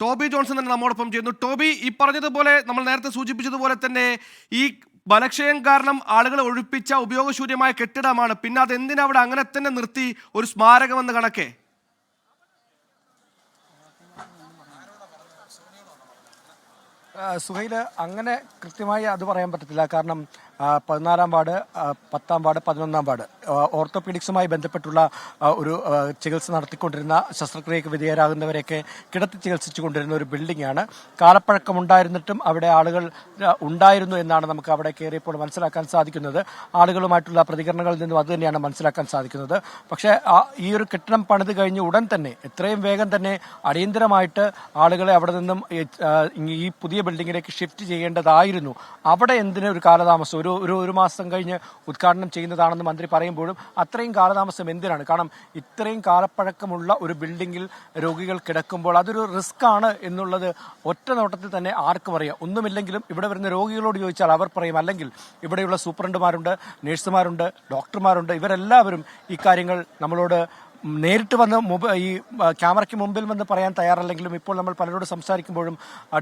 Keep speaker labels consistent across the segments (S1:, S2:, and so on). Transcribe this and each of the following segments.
S1: Toby Johnson തന്നെ നമ്മോടൊപ്പം ചെയ്യുന്നു ടോബി ഈ പറഞ്ഞതുപോലെ നമ്മൾ നേരത്തെ സൂചിപ്പിച്ചതുപോലെ തന്നെ ഈ ബലക്ഷയം കാരണം ആളുകളെ ഒഴിപ്പിച്ച ഉപയോഗശൂന്യമായ കെട്ടിടമാണ്. പിന്നെ അത് എന്തിനാ അവിടെ അങ്ങനെ തന്നെ നിർത്തി ഒരു സ്മാരകമെന്ന് കണക്കെ?
S2: സുഹൈൽ അങ്ങനെ കൃത്യമായി അത് പറയാൻ പറ്റത്തില്ല. കാരണം പതിനാലാം വാർഡ് പത്താം വാർഡ് പതിനൊന്നാം വാർഡ്. ഓർത്തോപീഡിക്സുമായി ബന്ധപ്പെട്ടുള്ള ഒരു ചികിത്സ നടത്തിക്കൊണ്ടിരുന്ന ശസ്ത്രക്രിയക്ക് വിധേയരാകുന്നവരെയൊക്കെ കിടത്തി ചികിത്സിച്ചു കൊണ്ടിരുന്ന ഒരു ബിൽഡിംഗ് ആണ് കാലപ്പഴക്കം ഉണ്ടായിരുന്നിട്ടും അവിടെ ആളുകൾ ഉണ്ടായിരുന്നു എന്നാണ് നമുക്ക് അവിടെ കയറിയപ്പോൾ മനസ്സിലാക്കാൻ സാധിക്കുന്നത്. ആളുകളുമായിട്ടുള്ള പ്രതികരണങ്ങളിൽ നിന്നും അത് തന്നെയാണ് മനസ്സിലാക്കാൻ സാധിക്കുന്നത്. പക്ഷേ ഈ ഒരു കെട്ടിടം പണിത് കഴിഞ്ഞ് ഉടൻ തന്നെ എത്രയും വേഗം തന്നെ അടിയന്തരമായിട്ട് ആളുകളെ അവിടെ നിന്നും ഈ പുതിയ ബിൽഡിങ്ങിലേക്ക് ഷിഫ്റ്റ് ചെയ്യേണ്ടതായിരുന്നു. അവിടെ എന്തിന് ഒരു കാലതാമസം? ഒരു ഒരു ഒരു മാസം കഴിഞ്ഞ് ഉദ്ഘാടനം ചെയ്യുന്നതാണെന്ന് മന്ത്രി പറയുമ്പോഴും അത്രയും കാലതാമസം എന്തിനാണ്? കാരണം ഇത്രയും കാലപ്പഴക്കമുള്ള ഒരു ബിൽഡിങ്ങിൽ രോഗികൾ കിടക്കുമ്പോൾ അതൊരു റിസ്ക് ആണ് എന്നുള്ളത് ഒറ്റ നോട്ടത്തിൽ തന്നെ ആർക്കും അറിയാം. ഒന്നുമില്ലെങ്കിലും ഇവിടെ വരുന്ന രോഗികളോട് ചോദിച്ചാൽ അവർ പറയും അല്ലെങ്കിൽ ഇവിടെയുള്ള സൂപ്രണ്ടുമാരുണ്ട് നഴ്സുമാരുണ്ട് ഡോക്ടർമാരുണ്ട് ഇവരെല്ലാവരും ഈ കാര്യങ്ങൾ നമ്മളോട് നേരിട്ട് വന്ന് ഈ ക്യാമറയ്ക്ക് മുമ്പിൽ വന്ന് പറയാൻ തയ്യാറല്ലെങ്കിലും ഇപ്പോൾ നമ്മൾ പലരോട് സംസാരിക്കുമ്പോഴും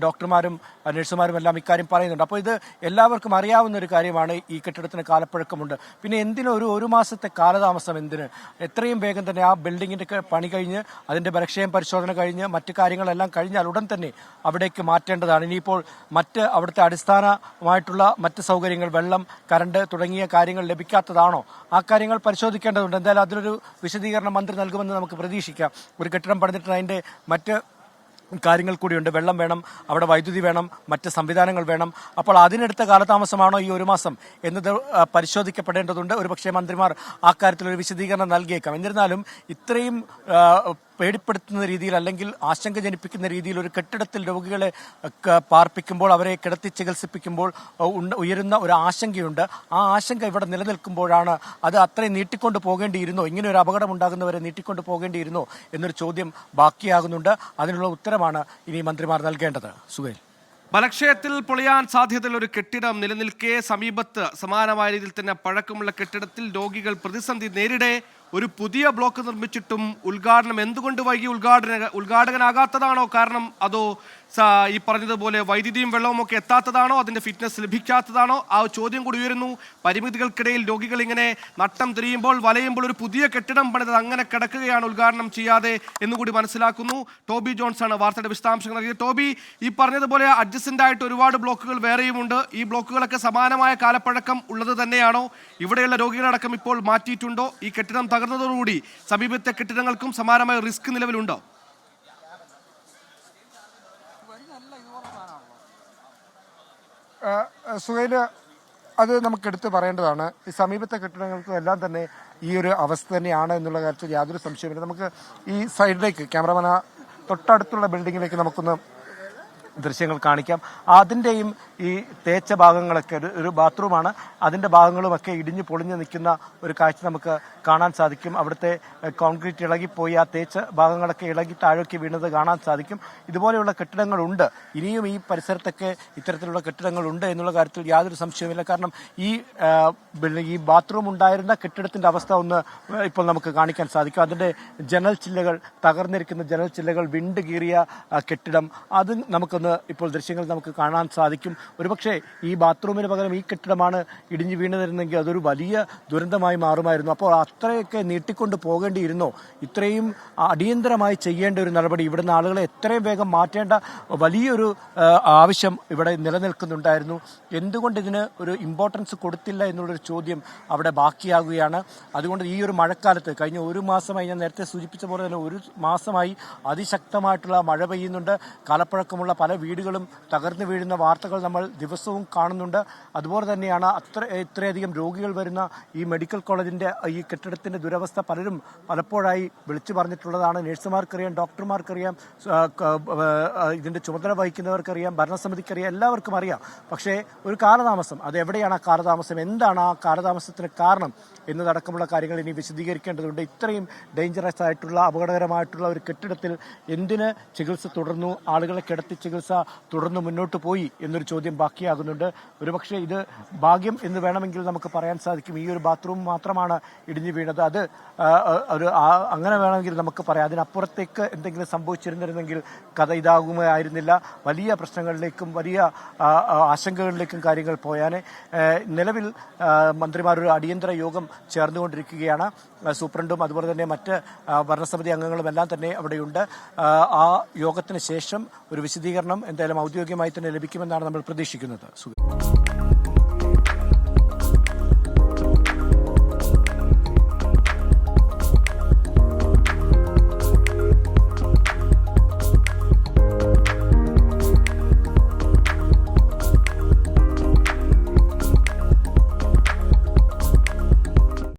S2: ഡോക്ടർമാരും നഴ്സുമാരും എല്ലാം ഇക്കാര്യം പറയുന്നുണ്ട്. അപ്പോൾ ഇത് എല്ലാവർക്കും അറിയാവുന്ന ഒരു കാര്യമാണ് ഈ കെട്ടിടത്തിന് കാലപ്പഴക്കമുണ്ട്. പിന്നെ എന്തിനും ഒരു ഒരു മാസത്തെ കാലതാമസം എന്തിന്? എത്രയും വേഗം തന്നെ ആ ബിൽഡിങ്ങിന്റെ പണി കഴിഞ്ഞ് അതിന്റെ ബലക്ഷയം പരിശോധന കഴിഞ്ഞ് മറ്റു കാര്യങ്ങളെല്ലാം കഴിഞ്ഞാൽ ഉടൻ തന്നെ അവിടേക്ക് മാറ്റേണ്ടതാണ്. ഇനിയിപ്പോൾ മറ്റ് അവിടുത്തെ അടിസ്ഥാനമായിട്ടുള്ള മറ്റ് സൗകര്യങ്ങൾ വെള്ളം കറണ്ട് തുടങ്ങിയ കാര്യങ്ങൾ ലഭിക്കാത്തതാണോ? ആ കാര്യങ്ങൾ പരിശോധിക്കേണ്ടതുണ്ട്. എന്തായാലും അതിലൊരു വിശദീകരണം മന്ത്രി നൽകുമെന്ന് നമുക്ക് പ്രതീക്ഷിക്കാം. ഒരു കെട്ടിടം പണിതിട്ട് അതിന്റെ മറ്റ് കാര്യങ്ങൾ കൂടിയുണ്ട്. വെള്ളം വേണം അവിടെ വൈദ്യുതി വേണം മറ്റ് സംവിധാനങ്ങൾ വേണം. അപ്പോൾ അതിനെടുത്ത കാലതാമസമാണോ ഈ ഒരു മാസം എന്നത് പരിശോധിക്കപ്പെടേണ്ടതുണ്ട്. ഒരുപക്ഷെ മന്ത്രിമാർ ആ കാര്യത്തിൽ ഒരു വിശദീകരണം നൽകിയേക്കാം. എന്നിരുന്നാലും ഇത്രയും പേടിപ്പെടുത്തുന്ന രീതിയിൽ അല്ലെങ്കിൽ ആശങ്ക ജനിപ്പിക്കുന്ന രീതിയിൽ ഒരു കെട്ടിടത്തിൽ രോഗികളെ പാർപ്പിക്കുമ്പോൾ അവരെ കിടത്തി ചികിത്സിപ്പിക്കുമ്പോൾ ഉയരുന്ന ഒരു ആശങ്കയുണ്ട്. ആ ആശങ്ക ഇവിടെ നിലനിൽക്കുമ്പോഴാണ് അത് അത്രയും നീട്ടിക്കൊണ്ട് പോകേണ്ടിയിരുന്നോ? ഇങ്ങനെ ഒരു അപകടം ഉണ്ടാകുന്നവരെ നീട്ടിക്കൊണ്ട് പോകേണ്ടിയിരുന്നോ? എന്നൊരു ചോദ്യം ബാക്കിയാകുന്നുണ്ട്. അതിനുള്ള ഉത്തരമാണ് ഇനി മന്ത്രിമാർ നൽകേണ്ടത്. സുഹേൽ.
S1: ബലക്ഷയത്തിൽ പൊളിയാൻ സാധ്യതയുള്ള ഒരു കെട്ടിടം നിലനിൽക്കെ സമീപത്ത് സമാനമായ രീതിയിൽ തന്നെ പഴക്കമുള്ള കെട്ടിടത്തിൽ രോഗികൾ പ്രതിസന്ധി നേരിടെ ഒരു പുതിയ ബ്ലോക്ക് നിർമ്മിച്ചിട്ടും ഉദ്ഘാടനം എന്തുകൊണ്ട് വൈകി ഉദ്ഘാടന ഉദ്ഘാടകനാകാത്തതാണോ കാരണം അതോ ഈ പറഞ്ഞതുപോലെ വൈദ്യുതിയും വെള്ളവും ഒക്കെ എത്താത്തതാണോ? അതിന്റെ ഫിറ്റ്നസ് ലഭിക്കാത്തതാണോ? ആ ചോദ്യം കൂടി ഉയരുന്നു. പരിമിതികൾക്കിടയിൽ രോഗികൾ ഇങ്ങനെ നട്ടം തിരിയുമ്പോൾ വലയുമ്പോൾ ഒരു പുതിയ കെട്ടിടം പണിതത് അങ്ങനെ കിടക്കുകയാണ് ഉദ്ഘാടനം ചെയ്യാതെ എന്നുകൂടി മനസ്സിലാക്കുന്നു. ടോബി ജോൺസ് ആണ് വാർത്തയുടെ വിശദാംശങ്ങൾ നൽകിയത് ടോബി ഈ പറഞ്ഞതുപോലെ അഡ്ജസ്റ്റന്റ് ആയിട്ട് ഒരുപാട് ബ്ലോക്കുകൾ വേറെയുമുണ്ട്. ഈ ബ്ലോക്കുകളൊക്കെ സമാനമായ കാലപ്പഴക്കം ഉള്ളത് തന്നെയാണോ? ഇവിടെയുള്ള രോഗികളടക്കം ഇപ്പോൾ മാറ്റിയിട്ടുണ്ടോ? ഈ കെട്ടിടം തകർന്നതോടുകൂടി സമീപത്തെ കെട്ടിടങ്ങൾക്കും സമാനമായ റിസ്ക് നിലവിലുണ്ടോ?
S2: സുഹൈൽ അത് നമുക്ക് എടുത്തു പറയേണ്ടതാണ്. ഈ സമീപത്തെ കെട്ടിടങ്ങൾക്കും എല്ലാം തന്നെ ഈ ഒരു അവസ്ഥ തന്നെയാണ് എന്നുള്ള കാര്യത്തിൽ യാതൊരു സംശയമില്ല നമുക്ക് ഈ സൈഡിലേക്ക് ക്യാമറമാൻ തൊട്ടടുത്തുള്ള ബിൽഡിങ്ങിലേക്ക് നമുക്കൊന്ന് ദൃശ്യങ്ങൾ കാണിക്കാം. അതിന്റെയും ഈ തേച്ച ഭാഗങ്ങളൊക്കെ ഒരു ഒരു ബാത്റൂമാണ്. അതിന്റെ ഭാഗങ്ങളുമൊക്കെ ഇടിഞ്ഞു പൊളിഞ്ഞു നിൽക്കുന്ന ഒരു കാഴ്ച നമുക്ക് കാണാൻ സാധിക്കും. അവിടുത്തെ കോൺക്രീറ്റ് ഇളകിപ്പോയി. ആ തേച്ച ഭാഗങ്ങളൊക്കെ ഇളകി താഴേക്ക് വീണത് കാണാൻ സാധിക്കും. ഇതുപോലെയുള്ള കെട്ടിടങ്ങളുണ്ട്. ഇനിയും ഈ പരിസരത്തൊക്കെ ഇത്തരത്തിലുള്ള കെട്ടിടങ്ങളുണ്ട് എന്നുള്ള കാര്യത്തിൽ യാതൊരു സംശയവുമില്ല. കാരണം ഈ ഈ ബാത്റൂം ഉണ്ടായിരുന്ന കെട്ടിടത്തിന്റെ അവസ്ഥ ഒന്ന് ഇപ്പോൾ നമുക്ക് കാണിക്കാൻ സാധിക്കും. അതിന്റെ ജനൽ ചില്ലകൾ തകർന്നിരിക്കുന്ന ജനൽ ചില്ലകൾ വിണ്ട് കീറിയ കെട്ടിടം. അത് നമുക്കൊന്ന് ഇപ്പോൾ ദൃശ്യങ്ങൾ നമുക്ക് കാണാൻ സാധിക്കും. ഒരുപക്ഷെ ഈ ബാത്റൂമിന് പകരം ഈ കെട്ടിടമാണ് ഇടിഞ്ഞു വീണതിരുന്നെങ്കിൽ അതൊരു വലിയ ദുരന്തമായി മാറുമായിരുന്നു. അപ്പോൾ അത്രയൊക്കെ നീട്ടിക്കൊണ്ട് പോകേണ്ടിയിരുന്നോ? ഇത്രയും അടിയന്തരമായി ചെയ്യേണ്ട ഒരു നടപടി ഇവിടുന്ന് ആളുകളെ എത്രയും വേഗം മാറ്റേണ്ട വലിയൊരു ആവശ്യം ഇവിടെ നിലനിൽക്കുന്നുണ്ടായിരുന്നു. എന്തുകൊണ്ട് ഇതിന് ഒരു ഇമ്പോർട്ടൻസ് കൊടുത്തില്ല എന്നുള്ളൊരു ചോദ്യം അവിടെ ബാക്കിയാകുകയാണ്. അതുകൊണ്ട് ഈ ഒരു മഴക്കാലത്ത് കഴിഞ്ഞ ഒരു മാസമായി ഞാൻ നേരത്തെ സൂചിപ്പിച്ച പോലെ തന്നെ ഒരു മാസമായി അതിശക്തമായിട്ടുള്ള മഴ പെയ്യുന്നുണ്ട്. കാലപ്പഴക്കമുള്ള പല വീടുകളും തകർന്നു വീഴുന്ന വാർത്തകൾ നമ്മൾ ദിവസവും കാണുന്നുണ്ട്. അതുപോലെ തന്നെയാണ് അത്ര ഇത്രയധികം രോഗികൾ വരുന്ന ഈ മെഡിക്കൽ കോളേജിന്റെ ഈ കെട്ടിടത്തിന്റെ ദുരവസ്ഥ പലരും പലപ്പോഴായി വിളിച്ചു പറഞ്ഞിട്ടുള്ളതാണ്. നഴ്സുമാർക്കറിയാം ഡോക്ടർമാർക്കറിയാം ഇതിന്റെ ചുമതല വഹിക്കുന്നവർക്കറിയാം ഭരണസമിതിക്കറിയാം എല്ലാവർക്കും അറിയാം. പക്ഷേ ഒരു കാലതാമസം അത് എവിടെയാണ് ആ കാലതാമസം എന്താണ് ആ കാലതാമസത്തിന് കാരണം എന്നതടക്കമുള്ള കാര്യങ്ങൾ ഇനി വിശദീകരിക്കേണ്ടതുണ്ട്. ഇത്രയും ഡേഞ്ചറസ് ആയിട്ടുള്ള അപകടകരമായിട്ടുള്ള ഒരു കെട്ടിടത്തിൽ എന്തിന് ചികിത്സ തുടർന്നു? ആളുകളെ കിടത്തി ചികിത്സ ചികിത്സ തുടർന്ന് മുന്നോട്ട് പോയി എന്നൊരു ചോദ്യം ബാക്കിയാകുന്നുണ്ട്. ഒരുപക്ഷെ ഇത് ഭാഗ്യം എന്ന് വേണമെങ്കിൽ നമുക്ക് പറയാൻ സാധിക്കും. ഈ ഒരു ബാത്റൂം മാത്രമാണ് ഇടിഞ്ഞു വീണത്. അത് ഒരു അങ്ങനെ വേണമെങ്കിൽ നമുക്ക് പറയാം. അതിനപ്പുറത്തേക്ക് എന്തെങ്കിലും സംഭവിച്ചിരുന്നിരുന്നെങ്കിൽ കഥ ഇതാകുമായിരുന്നില്ല വലിയ പ്രശ്നങ്ങളിലേക്കും വലിയ ആശങ്കകളിലേക്കും കാര്യങ്ങൾ പോയാനെ നിലവിൽ മന്ത്രിമാർ ഒരു അടിയന്തര യോഗം ചേർന്നുകൊണ്ടിരിക്കുകയാണ്. സൂപ്രണ്ടും അതുപോലെ തന്നെ മറ്റ് ഭരണസമിതി അംഗങ്ങളും എല്ലാം തന്നെ അവിടെയുണ്ട്. ആ യോഗത്തിന് ശേഷം ഒരു വിശദീകരണം എന്തായാലും ഔദ്യോഗികമായി തന്നെ ലഭിക്കുമെന്നാണ് നമ്മൾ പ്രതീക്ഷിക്കുന്നത്.